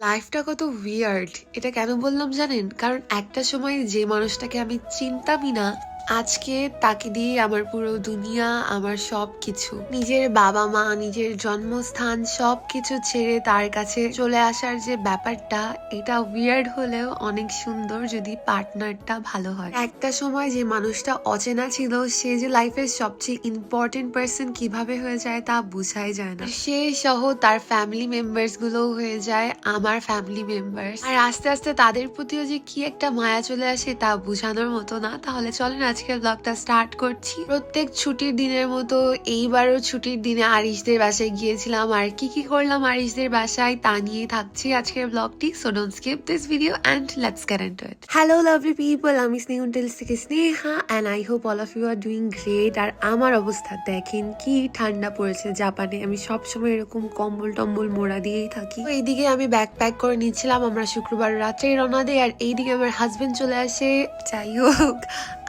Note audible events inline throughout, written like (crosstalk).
লাইফটা কত উইয়ার্ড এটা কেন বললাম জানেন? কারণ একটা সময় যে মানুষটাকে আমি চিনতামই না আজকে তাকে দিয়ে আমার পুরো দুনিয়া, আমার সব কিছু নিজের বাবা মা, নিজের জন্মস্থান সব কিছু ছেড়ে তার কাছে চলে আসার যে ব্যাপারটা, এটা উইয়ার্ড হলেও অনেক সুন্দর যদি পার্টনারটা ভালো হয়। একটা সময় যে মানুষটা অচেনা ছিল, সে যে লাইফের সবচেয়ে ইম্পর্টেন্ট পার্সন কীভাবে হয়ে যায় তা বোঝাই যায় না। সে সহ তার ফ্যামিলি মেম্বার্সগুলো হয়ে যায়, আমার ফ্যামিলি মেম্বার্স আর আস্তে আস্তে তাদের প্রতিও যে কি একটা মায়া চলে আসে তা বোঝানোর মতো না। তাহলে চলেন আজকের ব্লগটা স্টার্ট করছি। প্রত্যেক ছুটির দিনের মতো এইবারও ছুটির দিনে আরিশদের বাসায় গিয়েছিলাম। আর কি কি করলাম আরিশদের বাসায় তা নিয়ে থাকছি আজকের ব্লগটি so don't skip this video and let's get into it hello lovely people আমি স্নেহ টেলস থেকে Sneha and I hope all of you are doing great আর আমার অবস্থা দেখেন কি ঠান্ডা পড়েছে জাপানে। আমি সব সময় এরকম কম্বল টম্বল মোড়া দিয়েই থাকি। এইদিকে আমি ব্যাগ প্যাক করে নিচ্ছিলাম। আমরা শুক্রবার রাত্রে রওনা দিই। আর এইদিকে আমার হাজবেন্ড চলে আসে। যাই হোক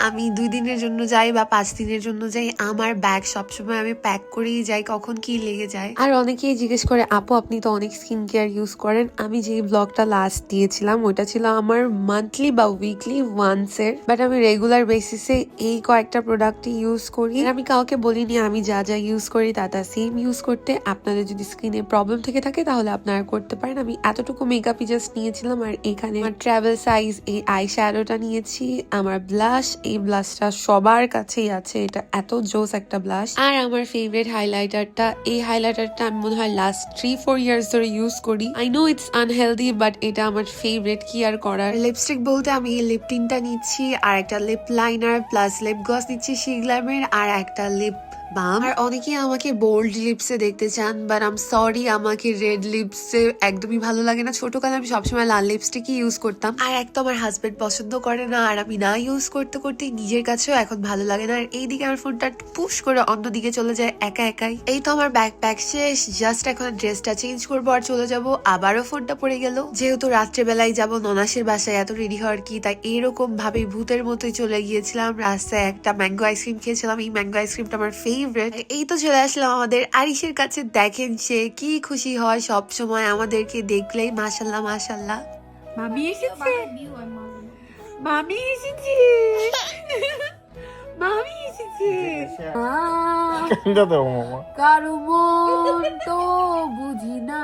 আমি দুই দিনের জন্য যাই বা পাঁচ দিনের জন্য যাই, আমার ব্যাগ সবসময় আমি প্যাক করেই যাই, কখন কি লেগে যায়। আর অনেকেই জিজ্ঞেস করে, আপু, আপনি তো অনেক স্কিন কেয়ার ইউজ করেন। আমি যে ব্লগটা লাস্ট দিয়েছিলাম ওটা ছিল আমার মান্থলি বা উইকলি ওয়ান্স এর। বাট আমি রেগুলার বেসিসে এই কয়েকটা প্রোডাক্টই ইউজ করি। আমি কাউকে বলিনি, আমি যা যা ইউজ করি, তা তা সেম ইউজ করতে। আপনাদের যদি স্কিনে প্রবলেম থেকে থাকে, তাহলে আপনারা করতে পারেন। আমি এতটুকু মেকআপই জাস্ট নিয়েছিলাম, আর এখানে আমার ট্রাভেল সাইজ এই আই শ্যাডোটা নিয়েছি, আমার ব্লাশ এই ব্লাশটা সবার কাছেই আছে। এটা এত জোস একটা ব্লাশ আর আমার ফেভারিট হাইলাইটারটা এই হাইলাইটারটা আমি মনে হয় লাস্ট থ্রি ফোর ইয়ার্স ধরে ইউজ করি। I know it's unhealthy but এটা আমার ফেভারিট কি আর করার। লিপস্টিক বলতে আমি এই লিপ টিনটা নিচ্ছি আর একটা lip liner plus lip gloss নিচ্ছি শিগলামের আর একটা লিপ বাম। আর অনেকেই আমাকে বোল্ড লিপসে দেখতে চান বাট আম সরি আমাকে রেড লিপসে একদমই ভালো লাগে না। ছোটকালে আমি সবসময় লাল লিপস্টিকই ইউজ করতাম। আর এক তো আমার হাজবেন্ড পছন্দ করে না, আর আমি না ইউজ করতে করতে নিজের কাছেও এখন ভালো লাগে না। আর এইদিকে আমার ফোনটা পুশ করে অন্যদিকে চলে যায় একা একাই। এই তো আমার ব্যাগ প্যাক শেষ জাস্ট এখন ড্রেসটা চেঞ্জ করব আর চলে যাব। আবারও ফোনটা পড়ে গেল। যেহেতু রাত্রেবেলায় যাব, ননাসের বাসায় এত রেডি হওয়ার কি? তাই এরকম ভাবে ভূতের মতোই চলে গিয়েছিলাম। রাস্তায় একটা ম্যাঙ্গো আইসক্রিম খেয়েছিলাম। এই ম্যাঙ্গো আইসক্রিমটা আমার ফেভারিট এই তো চলে আসলাম আমাদের আরিশের কাছে। দেখেন সে কি খুশি হয় সব সময় আমাদেরকে দেখলেই মাশাল্লাহ মাশাল্লাহ মামি এসেছে। মামি এসেছে। মামি এসেছে. কারও মন তো বুঝি না।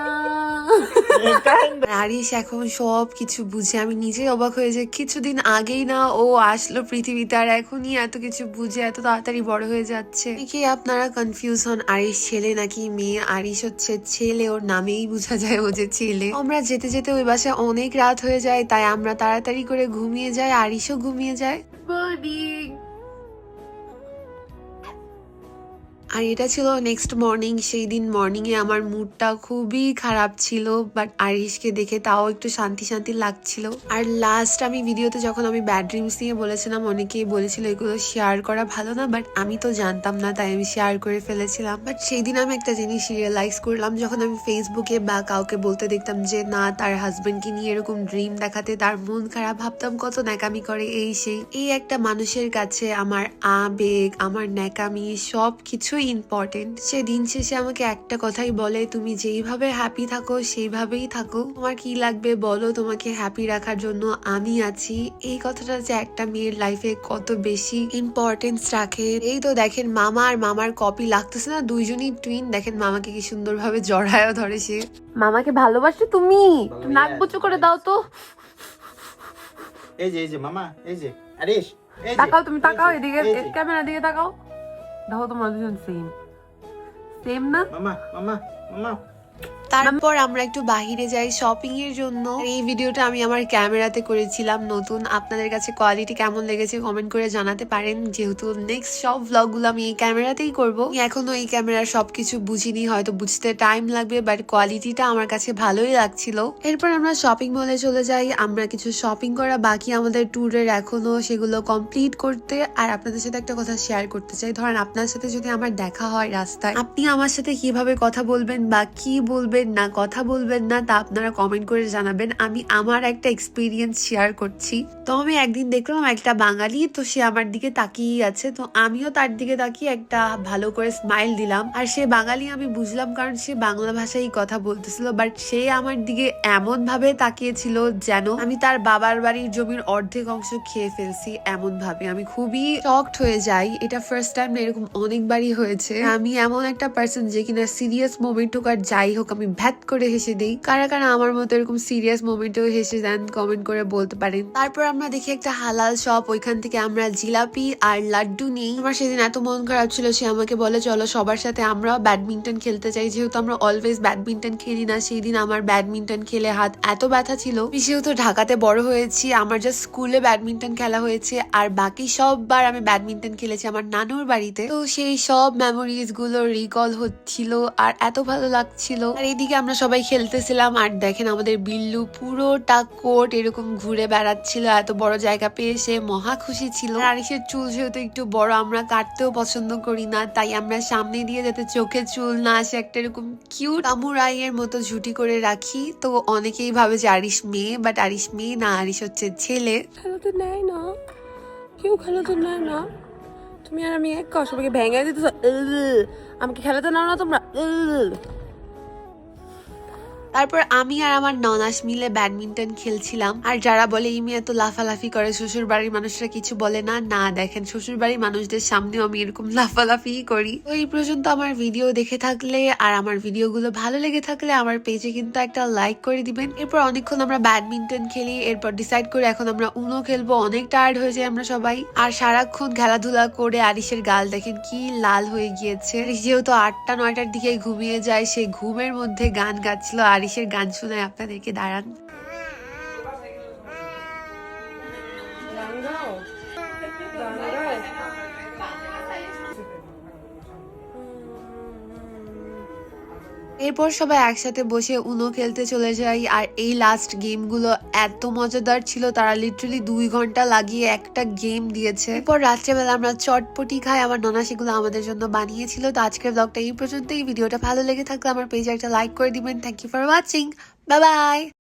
(laughs) আরিশ এখন সব কিছু বুঝে আমি নিজেই অবাক হয়ে যাই কিছুদিন আগেই না ও আসলো পৃথিবীতে আর এখনই এত কিছু বুঝে এত তাড়াতাড়ি বড় হয়ে যাচ্ছে। কি আপনারা কনফিউজ হন? আরিশ ছেলে নাকি মেয়ে? আরিশ হচ্ছে ছেলে ওর নামেই বোঝা যায় ও যে ছেলে। আমরা যেতে যেতে ওই বাসায় অনেক রাত হয়ে যায় তাই আমরা তাড়াতাড়ি করে ঘুমিয়ে যাই আরিসও ঘুমিয়ে যায়। মর্নিং আর এটা ছিল নেক্সট মর্নিং সেই দিন মর্নিংয়ে আমার মুডটা খুবই খারাপ ছিল বাট আরিশকে দেখে তাও একটু শান্তি শান্তি লাগছিল। আর লাস্ট আমি ভিডিওতে যখন আমি ব্যাড ড্রিমস নিয়ে বলেছিলাম, অনেকেই বলেছিল এগুলো শেয়ার করা ভালো না বাট আমি তো জানতাম না, তাই আমি শেয়ার করে ফেলেছিলাম। বাট সেই দিন আমি একটা জিনিস রিয়েলাইজ করলাম, যখন আমি ফেসবুকে বা কাউকে বলতে দেখতাম যে, না, তার হাজব্যান্ডকে নিয়ে এরকম ড্রিম দেখাতে তার মন খারাপ ভাবতাম কত ন্যাকামি করে এই সেই। এই একটা মানুষের কাছে আমার আবেগ, আমার ন্যাকামি সব কিছুই ইম্পর্টেন্ট সে দিন শেষে আমাকে একটা কথাই বলে তুমি যেইভাবে হ্যাপি থাকো সেইভাবেই থাকো। তোমার কি লাগবে বলো? তোমাকে হ্যাপি রাখার জন্য আমি আছি। এই কথাটা যে একটা মেয়ের লাইফে কত বেশি ইম্পর্টেন্স রাখে। এই তো দেখেন মামা আর মামার কপি লাগতেছে না দুইজনই টুইন দেখেন মামাকে কি সুন্দরভাবে জড়ায়ও ধরে সে। মামাকে ভালোবাসো তুমি? নাক বুচু করে দাও তো। এই যে এই যে মামা এই যে। যে, তাকাও তুমি তাকাও এদিকে ক্যামেরা দিকে তাকাও। দেখো তোমরা দুজন সেম সেম না মামা মামা মামা তারপর আমরা একটু বাহিরে যাই শপিং এর জন্য। এই ভিডিওটা আমি আমার ক্যামেরাতে করেছিলাম নতুন। আপনাদের কাছে কোয়ালিটি কেমন লেগেছে কমেন্ট করে জানাতে পারেন। যেহেতু নেক্সট সব ভ্লগগুলো আমি এই ক্যামেরাতেই করব। এখনও এই ক্যামেরার সবকিছু বুঝিনি, হয়তো বুঝতে টাইম লাগবে বাট কোয়ালিটিটা আমার কাছে ভালোই লাগছিল। এরপর আমরা শপিং মলে চলে যাই। আমরা কিছু শপিং করা বাকি আমাদের ট্যুরের এখনও, সেগুলো কমপ্লিট করতে। আর আপনাদের সাথে একটা কথা শেয়ার করতে চাই। ধরেন আপনার সাথে যদি আমার দেখা হয় রাস্তায়, আপনি আমার সাথে কীভাবে কথা বলবেন বা কি বলবেন বলবেন না, কথা বলবেন না, তা আপনারা কমেন্ট করে জানাবেন। আমি আমার একটা এক্সপিরিয়েন্স শেয়ার করছি। তো আমি একদিন দেখলাম একটা বাঙালি, তো সে আমার দিকে তাকিয়েই আছে। তো আমিও তার দিকে তাকিয়ে একটা ভালো করে স্মাইল দিলাম। আর সে বাঙালি আমি বুঝলাম কারণ সে বাংলা ভাষায় কথা বলতেছিল। বাট সে আমার দিকে এমন ভাবে তাকিয়েছিল যেন আমি তার বাবার বাড়ির জমির অর্ধেক অংশ খেয়ে ফেলছি এমন ভাবে আমি খুবই শকড হয়ে যাই। এটা ফার্স্ট টাইম এরকম অনেকবারই হয়েছে। আমি এমন একটা পার্সন যে কিনা সিরিয়াস মোমেন্ট হোক আর যাই হোক, আমি ভ্যাত করে হেসে দেই। কারা কারা আমার মতো এরকম সিরিয়াস মোমেন্টেও হেসে দেন কমেন্ট করে বলতে পারেন। তারপর আমরা দেখি একটা হালাল শপ ওইখান থেকে আমরা জিলাপি আর লাড্ডু নিই। আমার সেদিন এত মন খারাপ ছিল, সে আমাকে বলে, চলো সবার সাথে আমরা ব্যাডমিন্টন খেলতে চাই। যেহেতু আমরা অলওয়েজ ব্যাডমিন্টন খেলি না সেই দিন আমার ব্যাডমিন্টন খেলে হাত এত ব্যথা ছিল। আমি যেহেতু ঢাকাতে বড় হয়েছি, আমার জাস্ট স্কুলে ব্যাডমিন্টন খেলা হয়েছে আর বাকি সববার আমি ব্যাডমিন্টন খেলেছি আমার নানুর বাড়িতে। তো সেই সব মেমোরিজগুলো রিকল হচ্ছিল আর এত ভালো লাগছিল। আর এইদিকে আমরা সবাই খেলতেছিলাম আর দেখেন আমাদের বিল্লু পুরোটা কোট এরকম ঘুরে বেড়াচ্ছিল, এত বড় জায়গা পেয়ে সে মহা খুশি ছিল। আর আরিসের চুল যেহেতু একটু বড়, আমরা কাটতেও পছন্দ করি না, তাই আমরা সামনে দিয়ে যাতে চোখে চুল না আসে, একটা এরকম কিউট আমুরাইয়ের মতো ঝুটি করে রাখি। তো অনেকেই ভাবে যে আরিস মেয়ে বাট আরিস মেয়ে না, আরিস হচ্ছে ছেলে। খেলাতে নেয় না, কেউ খেলাতে নেয় না। তুমি আর আমি এক সবাইকে ভেঙে দিতে আমাকে খেলাতে নাও না তোমরা। তারপর আমি আর আমার ননাস মিলে ব্যাডমিন্টন খেলছিলাম। আর যারা বলে, এই মেয়ে তো লাফালাফি করে শ্বশুর বাড়ির মানুষরা কিছু বলে না। না, দেখেন শ্বশুর বাড়ির মানুষদের সামনেও আমি এরকম লাফালাফি করি। তো এই পর্যন্ত আমার ভিডিও দেখে থাকলে আর আমার ভিডিওগুলো ভালো লেগে থাকলে আমার পেজে কিন্তু একটা লাইক করে দিবেন। এরপর অনেকক্ষণ আমরা ব্যাডমিন্টন খেলি, এরপর ডিসাইড করে এখন আমরা উনো খেলব। অনেক টায়ার্ড হয়ে যায় আমরা সবাই। আর সারাক্ষণ খেলাধুলা করে আরিসের গাল দেখেন কি লাল হয়ে গিয়েছে। যেহেতু আটটা, নয়টার দিকে ঘুমিয়ে যায়, সে ঘুমের মধ্যে গান গাচ্ছিল। আরিসের গান শোনায় আপনাদেরকে দাঁড়ান। এরপর সবাই একসাথে বসে উনো খেলতে চলে যাই আর এই লাস্ট গেমগুলো এত মজাদার ছিল, তারা লিটারালি দুই ঘণ্টা লাগিয়ে একটা গেম দিয়েছে। এরপর রাত্রেবেলা আমরা চটপটি খাই, আমার ননা সেগুলো আমাদের জন্য বানিয়েছিল। তো আজকের ব্লগটা এই পর্যন্তই। ভিডিওটা ভালো লেগে থাকলে আমার পেজে একটা লাইক করে দিবেন। Thank you for watching bye bye